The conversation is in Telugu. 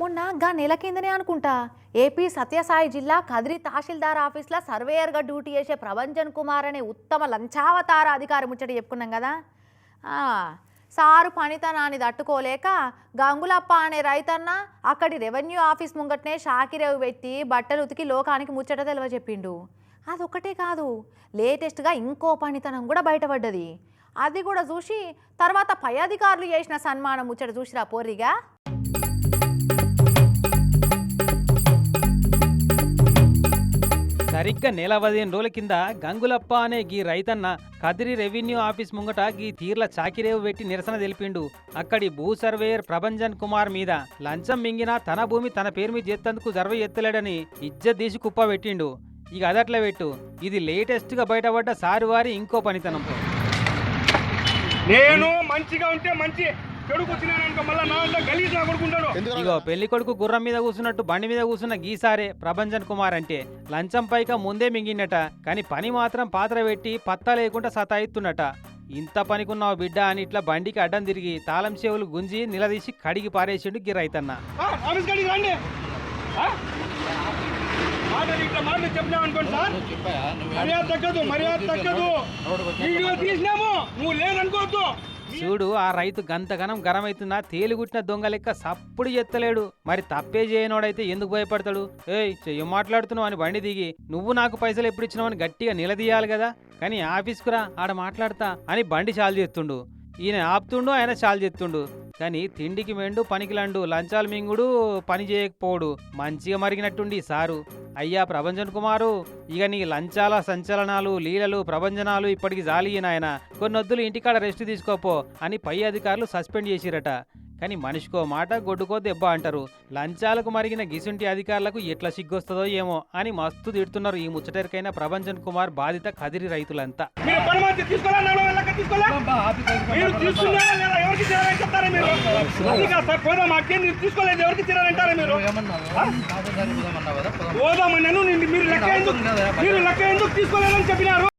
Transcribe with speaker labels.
Speaker 1: మొన్న గా నెల కిందనే అనుకుంటా. ఏపీ సత్యసాయి జిల్లా కదిరి తహసీల్దార్ ఆఫీస్లో సర్వేయర్గా డ్యూటీ చేసే ప్రభంజన్ కుమార్ అనే ఉత్తమ లంచావతార అధికారి ముచ్చట చెప్పుకున్నాం కదా. సారు పనితనాన్ని తట్టుకోలేక గంగులప్ప అనే రైతన్న అక్కడి రెవెన్యూ ఆఫీస్ ముంగట్నే షాకిరేవు పెట్టి బట్టలు ఉతికి లోకానికి ముచ్చట తెలివ చెప్పిండు. అదొక్కటే కాదు లేటెస్ట్గా ఇంకో పనితనం కూడా బయటపడ్డది. అది కూడా చూసి తర్వాత పై అధికారులు చేసిన సన్మానం ముచ్చట చూసిరా పోరిగా
Speaker 2: సరిగ్గా నెల పదిహేను రోజుల కింద గంగులప్ప అనే గీ రైతన్న కదిరి రెవెన్యూ ఆఫీస్ ముంగట గీ తీర్ల చాకిరేవు పెట్టి నిరసన తెలిపిండు. అక్కడి భూ సర్వేయర్ ప్రభంజన్ కుమార్ మీద లంచం మింగినా తన భూమి తన పేరు మీద ఎత్తేందుకు జర్వ ఎత్తలేడని ఇజ్జత్ తీసి కుప్ప పెట్టిండు. ఇక అదట్లా పెట్టు. ఇది లేటెస్ట్గా బయటపడ్డ బయటపడ్డ సారువారి ఇంకో పనితనం
Speaker 3: నేను మంచిగా ఉంటే మంచి
Speaker 2: ఇగో పెళ్ళి కొడుకు గుర్రం మీద కూర్చున్నట్టు బండి మీద కూర్చున్న గీసారే ప్రభంజన్ కుమార్ అంటే. లంచం పైక ముందే మింగిండట కానీ పని మాత్రం పాత్ర పెట్టి పత్తా లేకుండా సతాయిస్తున్నట ఇంత పనికున్నావు బిడ్డ అని ఇట్లా బండికి అడ్డం తిరిగి తాళం చెవులు గుంజి నిలదీసి కడిగి పారేసిండు గి రైతన్న
Speaker 3: ఆ, ఆఫీస్ కాడికి రండి. ఆ? మాటలు ఇట్లా మాటలు చెప్పినావు అనుకోండి సార్. మర్యాద తగ్గదు మర్యాద తగ్గదు. వీడియో తీసినాము నువ్వు లేదనుకోవద్దు.
Speaker 2: చూడు ఆ రైతు గంతగనం గరమైతున్నా తేలిగుట్టిన దొంగ లెక్క సప్పుడు ఎత్తలేడు. మరి తప్పే చేయనోడైతే ఎందుకు భయపడతాడు? ఏయ్ చెయ్యి మాట్లాడుతున్నావు అని బండి దిగి నువ్వు నాకు పైసలు ఎప్పుడు ఇచ్చినావని గట్టిగా నిలదీయాలి కదా? కానీ ఆఫీస్కురా ఆడ మాట్లాడతా అని బండి చాలు చేస్తుండు. ఈయన ఆపుతుండు ఆయన చాలు చేస్తుండు. కానీ తిండికి మెండు పనికి లండు లంచాలు మింగుడు పని చేయకపోడు మంచిగా మరిగినట్టుండి సారు. అయ్యా ప్రభంజన్ కుమారు ఇక నీ లంచాల సంచలనాలు లీలలు ప్రభంజనాలు ఇప్పటికి జాలి నాయన. కొన్నొద్దులు ఇంటికాడ రెస్ట్ తీసుకోపో అని పై అధికారులు సస్పెండ్ చేసిరట. కానీ మనిషికో మాట గొడ్డుకో దెబ్బ అంటారు. లంచాలకు మరిగిన గిసుంటి అధికారులకు ఎట్లా సిగ్గొస్తుందో ఏమో అని మస్తు తిడుతున్నారు ఈ ముచ్చటరికైన ప్రభంజన్ కుమార్ బాధిత కదిరి రైతులంతా.
Speaker 3: ఎవరికి చేయాలని చెప్తారా మీరు? అది కాదు సార్ పోదాం మీరు తీసుకోలేదు ఎవరికి చేయాలంటారా మీరు? పోదామన్నాను మీరు లెక్క ఎందుకు మీరు లెక్క ఎందుకు తీసుకోలేదని చెప్పినారు?